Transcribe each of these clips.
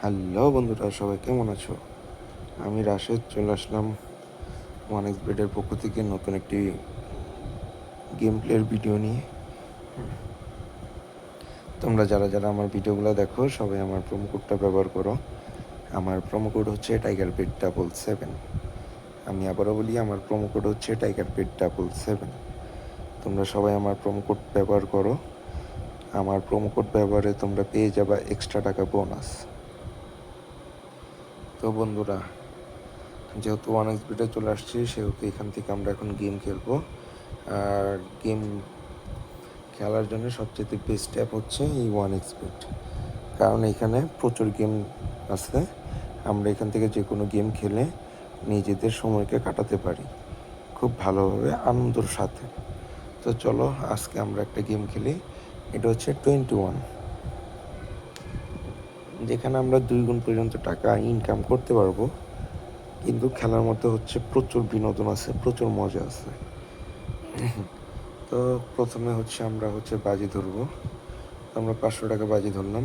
Hello বন্ধুরা, সবাই কেমন আছো? আমি রাশেদ, চলে আসলাম ওয়ান এক্স বেডের পক্ষ থেকে নতুন একটি গেম প্লের ভিডিও নিয়ে। তোমরা যারা যারা আমার ভিডিওগুলো দেখো, সবাই আমার প্রোমো কোডটা ব্যবহার করো। আমার প্রোমো কোড হচ্ছে টাইগার পেড ডাবল সেভেন আমি আবারও বলি, আমার প্রোমো কোড হচ্ছে টাইগার পেড ডাবল সেভেন তোমরা সবাই আমার প্রোমো কোড ব্যবহার করো। আমার প্রোমো কোড ব্যবহারে তোমরা পেয়ে যাবা এক্সট্রা টাকা বোনাস তো বন্ধুরা, যেহেতু ওয়ান এক্সবিটে চলে আসছি, সেহেতু এখান থেকে আমরা এখন গেম খেলব। আর গেম খেলার জন্য সবচেয়ে বেস্ট অ্যাপ হচ্ছে এই ওয়ান এক্সবিট কারণ এখানে প্রচুর গেম আছে। আমরা এখান থেকে যে কোনো গেম খেলে নিজেদের সময়কে কাটাতে পারি, খুব ভালোভাবে আনন্দর সাথে। তো চলো, আজকে আমরা একটা গেম খেলি। এটা হচ্ছে টোয়েন্টি ওয়ান যেখানে আমরা দুই গুণ পর্যন্ত টাকা ইনকাম করতে পারব, কিন্তু খেলার মধ্যে হচ্ছে প্রচুর বিনোদন আছে, প্রচুর মজা আছে। তো প্রথমে হচ্ছে আমরা হচ্ছে বাজি ধরবো। আমরা পাঁচশো টাকা বাজি ধরলাম।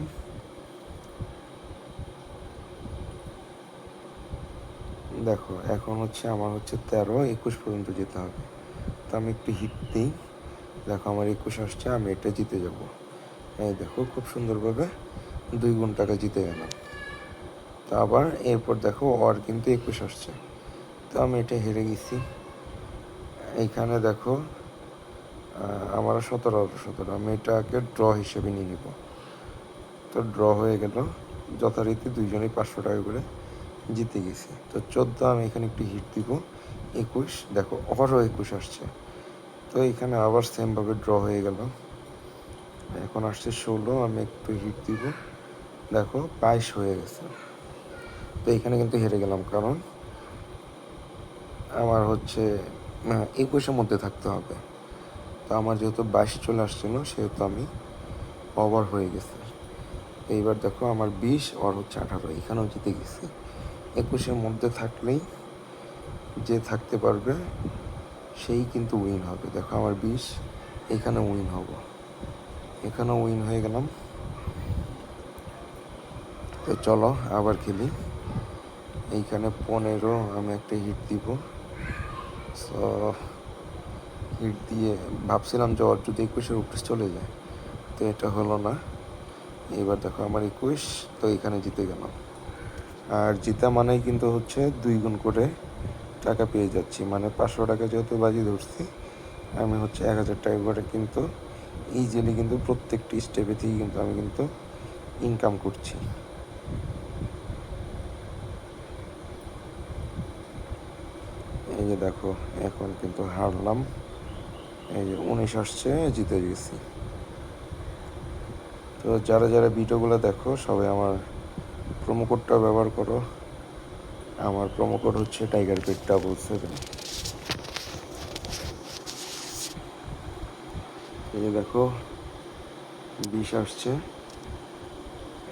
দেখো, এখন হচ্ছে আমার হচ্ছে তেরো, একুশ পর্যন্ত যেতে হবে। তো আমি একটু হিট দিই। দেখো, আমার একুশ আসছে, আমি এটা জিতে যাব। এই দেখো, খুব সুন্দরভাবে দুই গুণ টাকা জিতে গেলাম। তো আবার এরপর দেখো ওর কিন্তু একুশ আসছে। তো আমি এটা হেরে গেছি। এইখানে দেখো আমার সতেরো সতেরো। আমি এটাকে ড্র হিসেবে নিয়ে নিব। তো ড্র হয়ে গেল। যথারীতি দুইজনেই পাঁচশো টাকা করে জিতে গেছি। তো চোদ্দ আমি এখানে একটু হিট দিব। একুশ, দেখো আবারও একুশ আসছে। তো এখানে আবার সেমভাবে ড্র হয়ে গেল। এখন আসছে ষোলো, আমি একটু হিট দিব। দেখো বাইশ হয়ে গেছে। তো এখানে কিন্তু হেরে গেলাম, কারণ আমার হচ্ছে একুশের মধ্যে থাকতে হবে। তো আমার যেহেতু বাইশ চলে আসছিল, সেহেতু আমি ওভার হয়ে গেছে। এইবার দেখো, আমার বিশ আর হচ্ছে আঠারো, এখানেও জিতে গেছি। একুশের মধ্যে থাকলেই যে থাকতে পারবে, সেই কিন্তু উইন হবে। দেখো, আমার বিশ এখানে উইন হব। এখানেও উইন হয়ে গেলাম। তো চলো, আবার খেলি। এইখানে পনেরো, আমি একটা হিট দিব। সো হিট দিয়ে ভাবছিলাম যে ওর যদি একুশের উপরে চলে যায়, তো এটা হলো না। এবার দেখো আমার একুশ, তো এখানে জিতে গেলাম। আর জিতা মানেই কিন্তু হচ্ছে দুই গুণ করে টাকা পেয়ে যাচ্ছি। মানে পাঁচশো টাকা যেহেতু বাজি ধরছি, আমি হচ্ছে এক হাজার টাকা করে কিন্তু ইজিলি কিন্তু প্রত্যেকটি স্টেপে থেকে কিন্তু আমি কিন্তু ইনকাম করছি। এই যে দেখো, এখন কিন্তু হারলাম। এই যে উনিশ আসছে, জিতে গেছি। তো যারা যারা ভিডিওগুলো দেখো, সবাই আমার প্রোমো কোডটা ব্যবহার করো। আমার প্রোমো কোড হচ্ছে টাইগার পেট ডাবল সেভেন এই দেখো বিষ আসছে।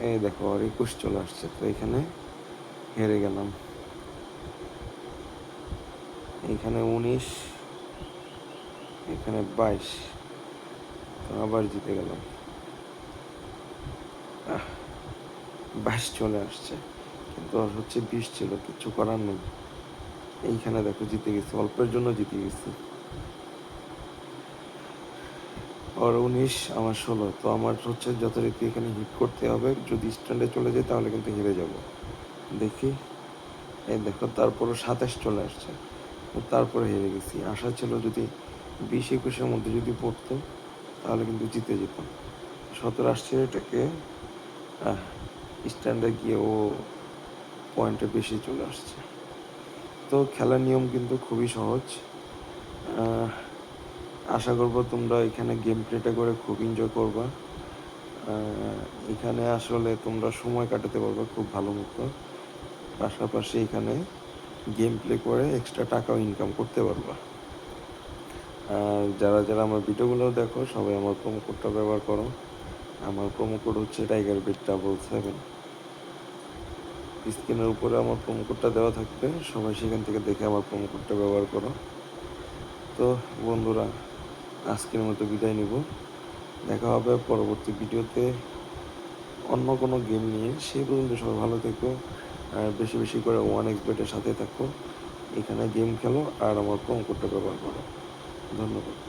এই দেখো, আর একুশ চলে আসছে। তো এখানে হেরে গেলাম। এখানে উনিশ, এখানে বাইশ। আবার জিতে গেলাম। বাইশ চলে আসছে। কিন্তু আর হচ্ছে বিশ ছিল, কিছু করার নেই। এইখানে দেখো জিতে গেছি, অল্পের জন্য জিতে গেছি। আর উনিশ, আমার ষোলো। তো আমার হচ্ছে যথারীতি এখানে হিট করতে হবে। যদি স্ট্যান্ডে চলে যায় তাহলে কিন্তু হেরে যাব। দেখি। এই দেখো, তারপরও সাতাশ চলে আসছে। তারপরে হেরে গেছি। আশা ছিল যদি বিশ একুশের মধ্যে যদি পড়তো, তাহলে কিন্তু জিতে যেতাম। সতেরো এটাকে স্ট্যান্ডে গিয়ে ও পয়েন্টে বেশি চলে আসছে। তো খেলার নিয়ম কিন্তু খুবই সহজ। আশা করব তোমরা এখানে গেম প্লেটা করে খুব এনজয় করবা। এখানে আসলে তোমরা সময় কাটাতে পারবে খুব ভালো মতো। পাশাপাশি এখানে গেম প্লে করে এক্সট্রা টাকাও ইনকাম করতে পারবা। আর যারা যারা আমার ভিডিওগুলো দেখো, সবাই আমার প্রোমো কোডটা ব্যবহার করো। আমার প্রোমো কোড হচ্ছে টাইগার বিট ডাবল সেভেন স্ক্রিনের উপরে আমার প্রোমো কোডটা দেওয়া থাকবে, সবাই সেখান থেকে দেখে আমার প্রোমো কোডটা ব্যবহার করো। তো বন্ধুরা, আজকের মতো বিদায় নিব। দেখা হবে পরবর্তী ভিডিওতে অন্য কোনো গেম নিয়ে। সেই পর্যন্ত সবাই ভালো থেকো। আর বেশি বেশি করে ওয়ান এক্স বেটের সাথে থাকো। এখানে গেম খেলো আর আমার কম কোডটা ব্যবহার করো। ধন্যবাদ।